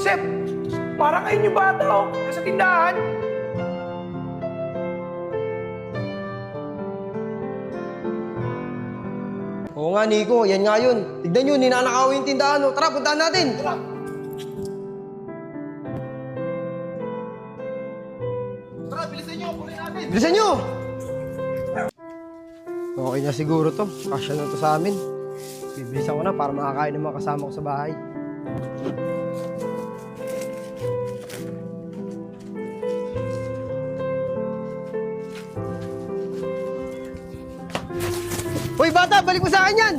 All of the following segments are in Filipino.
Sep, parang ayun yung bata oh, nasa tindahan. Oo nga, Nico. Yan nga yun. Tignan nyo, ninanakaw yung tindahan. oh. Tara, puntahan natin. Tara. Tara, bilisan nyo, kunin natin. Bilisan nyo! Okay na siguro to. Kasya na to sa amin. Bibilisan ko na para makakain ng mga kasama ko sa bahay. Bata, balik mo sa akin yan!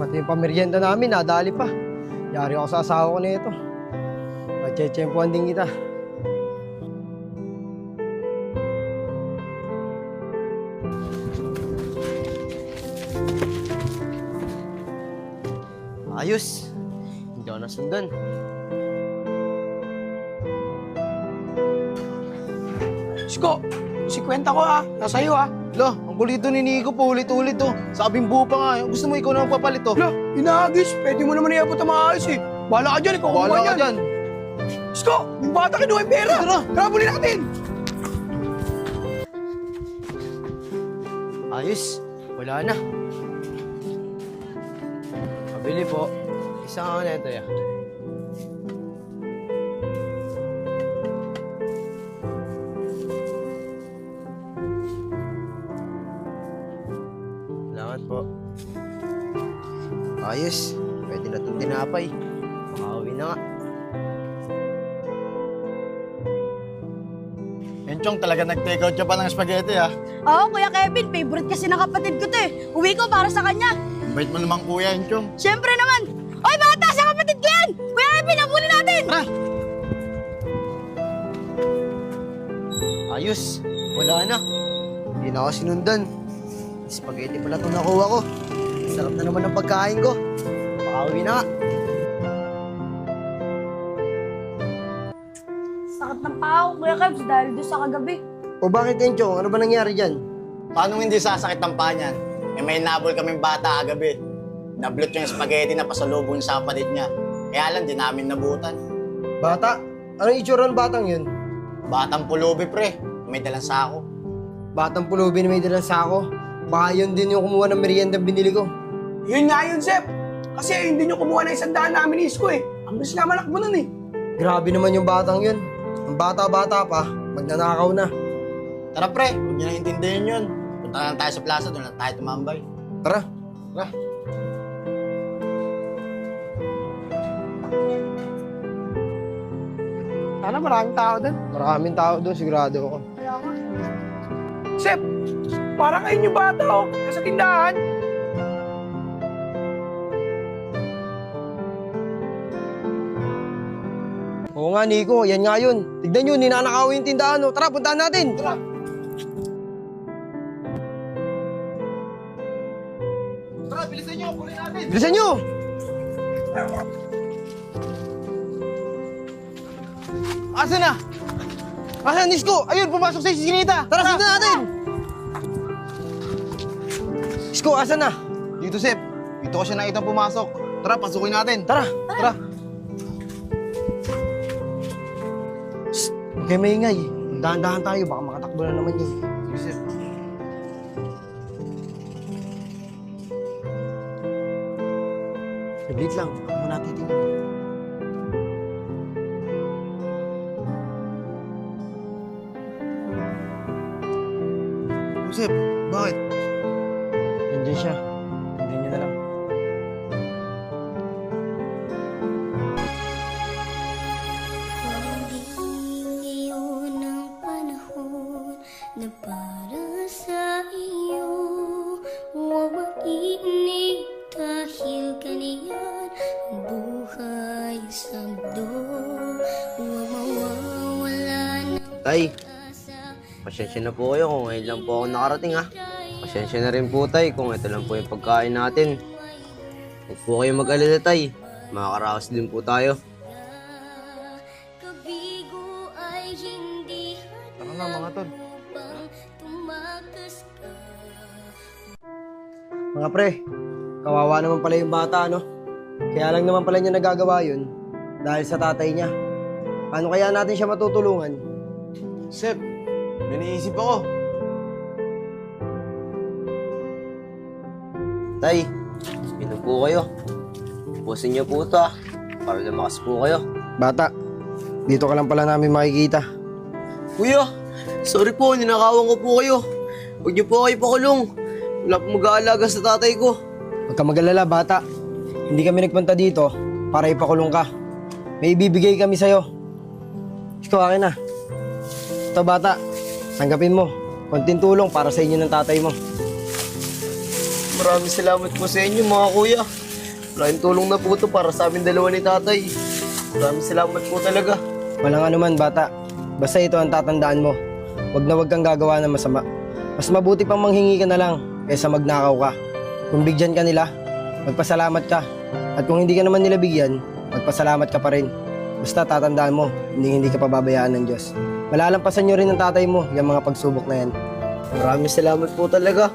Pati yung pamerienda namin, nadali pa. Yari ako sa asawa ko na ito. Magchechempuan din kita. Ayos. Hindi ako nasundan. Isko, si ko ah, nasa iyo ah. Lo, ang kulito ni Nico po, ulit-ulit to. Sabing buo pa nga. eh. Gusto mo ikaw na magpapalit to? Lo, inaagis, pwede mo naman iabot ang maayos eh. Bahala ka dyan, ikaw Wala kumuha ka yan. dyan. Isko, yung bata kinuha yung pera. Tara. Tara, buli natin. Ayos. Wala na. Pabili po. Isang ako na ito ya. Ayos. Pwede na itong tinapay. Makauwi na nga. Enchong, talaga nag-take out ka pa ng spaghetti ah. Oo, Kuya Kevin, favorite kasi ng kapatid ko to eh. Uwi ko para sa kanya. Bait mo naman kuya, Enchong. Siyempre naman. Oy, bata, sa kapatid ko yan! Kuya Kevin, habulin natin! Tara! Ayos. Wala na. Hindi na ako sinundan. Spaghetti pala itong nakuha ko. Sarap na naman ng pagkain ko. Makauwi na nga. Sakit ng pao, Kuya Kevs, dahil doon sa kagabi. O bakit, Enchong? Ano ba nangyari dyan? Paano hindi sasakit ang paa niyan? Eh, may nabol kaming bata agabi. Nablot yung spaghetti na pasalubong sa kapatid niya. Kaya lang, di namin nabutan. Bata? Anong itsura ng batang yun? Batang pulubi, pre. May dalang sako. Batang pulubi na may dalang sako. Baka yun din yung kumuha ng merienda binili ko. Yun nga yun, Sep. Kasi ayun din yung kumuha ng isang daan namin ni Isko eh. Ang bilis nga malakbo nun eh. Grabe naman yung batang yun. Ang bata-bata pa, magnanakaw na. Tara, pre. Huwag niyo na intindihin yun. Punta na lang tayo sa plaza, doon lang tayo tumambay. Tara. Tara. Sana maraming tao doon. Maraming tao doon, sigurado ako. Sep, parang ayun yung bata oh, nasa tindahan. Oo nga, Nico. Yan nga yun. Tignan nyo, ninanakaw yung tindahan. oh. Tara, puntahan natin. Tara. Tara, bilisan niyo. Kunin natin. Bilisan nyo! Asa na? Asa Nisko? Ayun, pumasok sa isinita. Tara, sundan natin! Isko, asan na? Dito, Sep. Dito ko siya nakita pumasok. Tara, pasukin natin. Tara! Tara. Kayo maingay. Dahan-dahan tayo, baka makatakbo na naman yun. Sige, Sep. Saglit lang, baka muna titingnan. Oh, Sep, bakit? Dahil kaniyan ang buhay sa mundo Huwag mawawala ng Tay, pasensya na po kayo kung ngayon lang po ako nakarating ha. Pasensya na rin po tay kung ito lang po yung pagkain natin. Huwag po kayo mag-alala tay. Makakaraos din po tayo. Kabigo ay hindi Tara na, mga tol. Mga pre, kawawa naman pala yung bata, no? Kaya lang naman pala niya nagagawa yun dahil sa tatay niya. Paano kaya natin siya matutulungan? Sep, may naisip ako. Tay, inom po kayo. Pusin niyo po ito ah, para lumakas po kayo. Bata, dito ka lang pala namin makikita. Kuya, sorry po, ninakawan ko po kayo. Huwag niyo po kayo pakulong. Wala po mag-aalaga sa tatay ko. Huwag ka mag-alala, bata. Hindi kami nagpunta dito para ipakulong ka. May ibibigay kami sa'yo. Ikaw akin na. Ito bata, tanggapin mo. Konting tulong para sa inyo ng tatay mo. Maraming salamat po sa inyo mga kuya. Maraming tulong na po ito para sa amin dalawa ni tatay. Maraming salamat po talaga. Walang anuman bata. Basta ito ang tatandaan mo. Huwag na huwag kang gagawa ng masama. Mas mabuti pang manghingi ka na lang kaysa magnakaw ka. Kung bigyan ka nila, magpasalamat ka. At kung hindi ka naman nila bigyan, magpasalamat ka pa rin. Basta tatandaan mo, hindi hindi ka pababayaan ng Diyos. Malalampasan nyo rin ng tatay mo yung mga pagsubok na yan. Maraming salamat po talaga.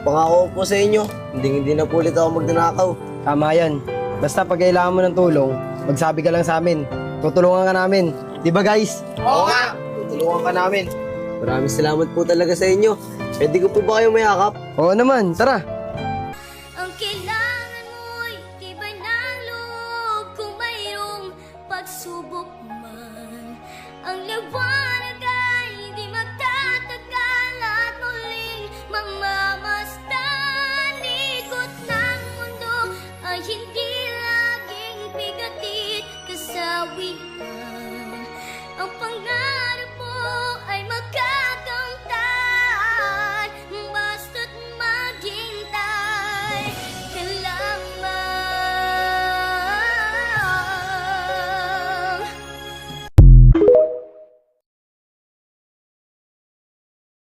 Pangako ko po sa inyo, hindi hindi na po ulit ako magnanakaw. Tama yan. Basta pag kailangan mo ng tulong, magsabi ka lang sa amin. Tutulungan ka namin. Di ba guys? Oo nga! Tutulungan ka namin. Maraming salamat po talaga sa inyo. Pwede ko po ba kayo mayakap? Oo naman, tara. pagsubok man. Ang liwanag